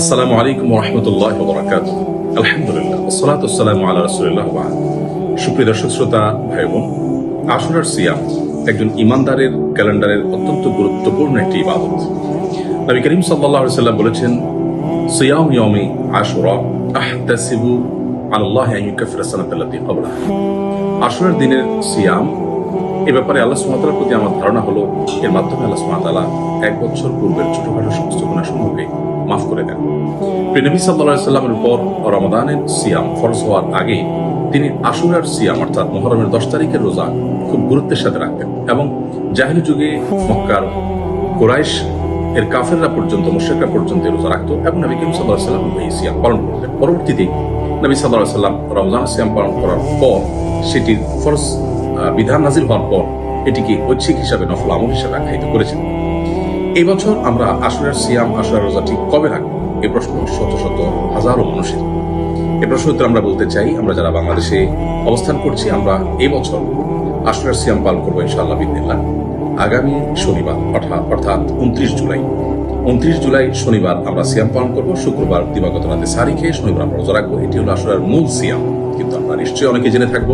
আসসালামু আলাইকুম রহমতুল্লাহ বরাকাত আলহামদুলিল্লাহ সালাত আল্লাহ সুপ্রিয় দর্শক, শ্রোতা ভাই বোন আশুরার সিয়াম একজন ইমানদারের ক্যালেন্ডারের অত্যন্ত গুরুত্বপূর্ণ একটি ইবাদত। নবী করিম সাল্লাহ সাল্লাম বলেছেন, সিয়াম ইয়মি আশুরা, আহতাসিবু আল্লাহ আশুরার দিনের সিয়াম, এ ব্যাপারে আল্লাহ সুমাতার প্রতি আমার ধারণা হলো, এর মাধ্যমে আল্লাহ সুমাতালা এক বছর পূর্বের ছোটখাটো সমস্ত গুণাসমূহকে মাফ করে দেন। নবী সাল্লাহ সাল্লামের উপর রমাদানের সিয়াম ফরজ হওয়ার আগে তিনি আশুরার সিয়াম, অর্থাৎ মহরমের দশ তারিখের রোজা খুব গুরুত্বের সাথে রাখতেন এবং জাহিলি যুগে মক্কার কোরাইশ এর কাফেররা পর্যন্ত, মুশ্রিকরা পর্যন্ত রোজা রাখতো এবং নবী করিম সাল্লাহ সাল্লাম এই সিয়াম পালন করতেন। পরবর্তীতে নবী সাল্লাহ সাল্লাম রমজান সিয়াম পালন করার পর সেটির ফরজ বিধান নাজিল হওয়ার পর এটিকে ঐচ্ছিক হিসাবে নফল আমল হিসাবে আখ্যায়িত করেছেন এই বছর আমরা আসরের সিয়াম আশুরার রোজা ঠিক কবে রাখব? এ প্রশ্ন শত শত হাজারো মানুষের। এ প্রশ্ন উত্তর আমরা বলতে চাই, আমরা যারা বাংলাদেশে অবস্থান করছি, আমরা এই বছর আশুরার সিয়াম পালন করব ইনশাআল্লাহ বিদিল্লাহ আগামী শনিবার অর্থাৎ অর্থাৎ উনত্রিশ জুলাই। উনত্রিশ জুলাই শনিবার আমরা সিয়াম পালন করব, শুক্রবার দিবাগত রাতে সারি খেয়ে শনিবার আমরা রোজা রাখব। এটি হলো আসরের মূল সিয়াম। কিন্তু আমরা নিশ্চয়ই অনেকে জেনে থাকব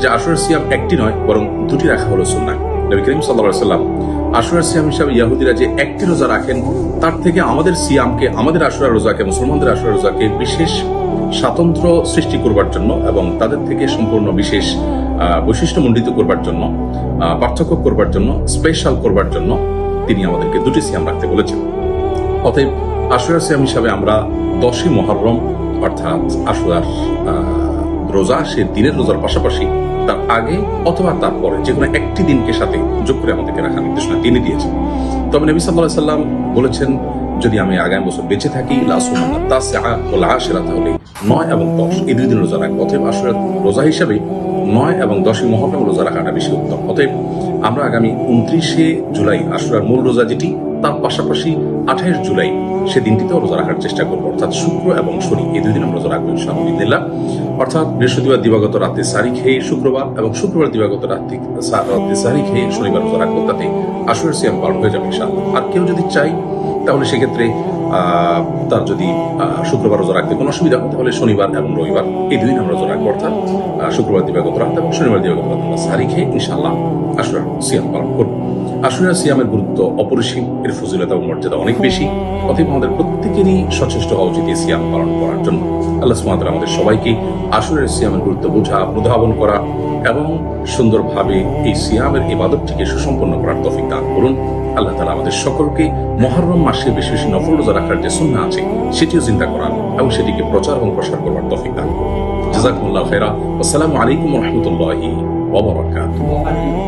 যে আসরের সিয়াম একটি নয়, বরং দুটি রাখা হলো সুন্নাহ। নবী করিম সাল্লাহ সাল্লাম আশুরার সিয়াম হিসাবে ইয়াহুদিরা যে একটি রোজা রাখেন তার থেকে আমাদের সিয়ামকে আমাদের আশুরা রোজাকে মুসলমানদের আশুরা রোজাকে বিশেষ সৃষ্টি করবার জন্য এবং তাদের থেকে সম্পূর্ণ বিশেষ আহ, বৈশিষ্ট্যমণ্ডিত করবার জন্য পার্থক্য করবার জন্য স্পেশাল করবার জন্য তিনি আমাদেরকে দুটি সিয়াম রাখতে বলেছেন। অতএব আশুরার সিয়াম হিসাবে আমরা দশই মহরম অর্থাৎ আশুরার রোজা সে দিনের রোজার পাশাপাশি তার আগে অথবা তার পরে যে কোনো একটি দিনকে সাথে যোগ করে আমাদেরকে রাখার নির্দেশনা তিনি দিয়েছেন। তবে নবী সাল্লাহ সাল্লাম বলেছেন, যদি আমি আগামী বছর বেঁচে থাকি তাহলে নয় এবং দশ এই দুই দিন রোজা রাখব আশুরার রোজা হিসাবে নয় এবং দশই মহরম রোজা রাখাটা বেশি উত্তম। অতএব আমরা আগামী উনত্রিশে জুলাই আশুরার মূল রোজা যেটি, তার পাশাপাশি আঠাইশ জুলাই সে দিনটিতেও রোজা রাখার চেষ্টা করব। অর্থাৎ শুক্র এবং শনি, এই দুই দিন আমরা রোজা রাখব ইনশাআল্লাহ অর্থাৎ বৃহস্পতিবার দিবাগত রাতে সারি খেয়ে শুক্রবার এবং শুক্রবার দিবাগত রাত্রি সা- রাতে সারি খেয়ে শনিবার রোজা রাখব, তাতে আসরের সিয়াম পালন হয়ে যাবে ইনশাআল্লাহ। আর কেউ যদি চাই তাহলে সেক্ষেত্রে তার যদি শুক্রবার রোজা রাখতে কোনো অসুবিধা হয়, তাহলে শনিবার এবং রবিবার এই আমরা রোজা রাখব, অর্থাৎ শুক্রবার, দিবাগত রাত এবং শনিবার, দিবাগত রাত আমরা আসরের সিয়াম পালন সিয়ামের গুরুত্ব অপরিসীম, এর ফজিলত এবং মর্যাদা অনেক বেশি, অতএব আমাদের প্রত্যেকেরই সচেষ্ট হওয়া উচিত এই সিয়াম পালন করার জন্য। আল্লাহ আমাদের সবাইকে আশুরের সিয়ামের গুরুত্ব বোঝা অনুধাবন করা এবং সুন্দরভাবে এই সিয়ামের ইবাদতটিকে সুসম্পন্ন করার তফিক দান করুন। আল্লাহ তালা আমাদের সকলকে মহরম মাসে বেশি বেশি নফল রোজা রাখার যে সুন্না আছে, সেটিও চিন্তা করার এবং সেটিকে প্রচার এবং প্রসার করবার তফিক দান জাজাকুল্লাহ ফেরা আসসালামু আলাইকুম রহমতুল্লাহি ওবরাকাতুহ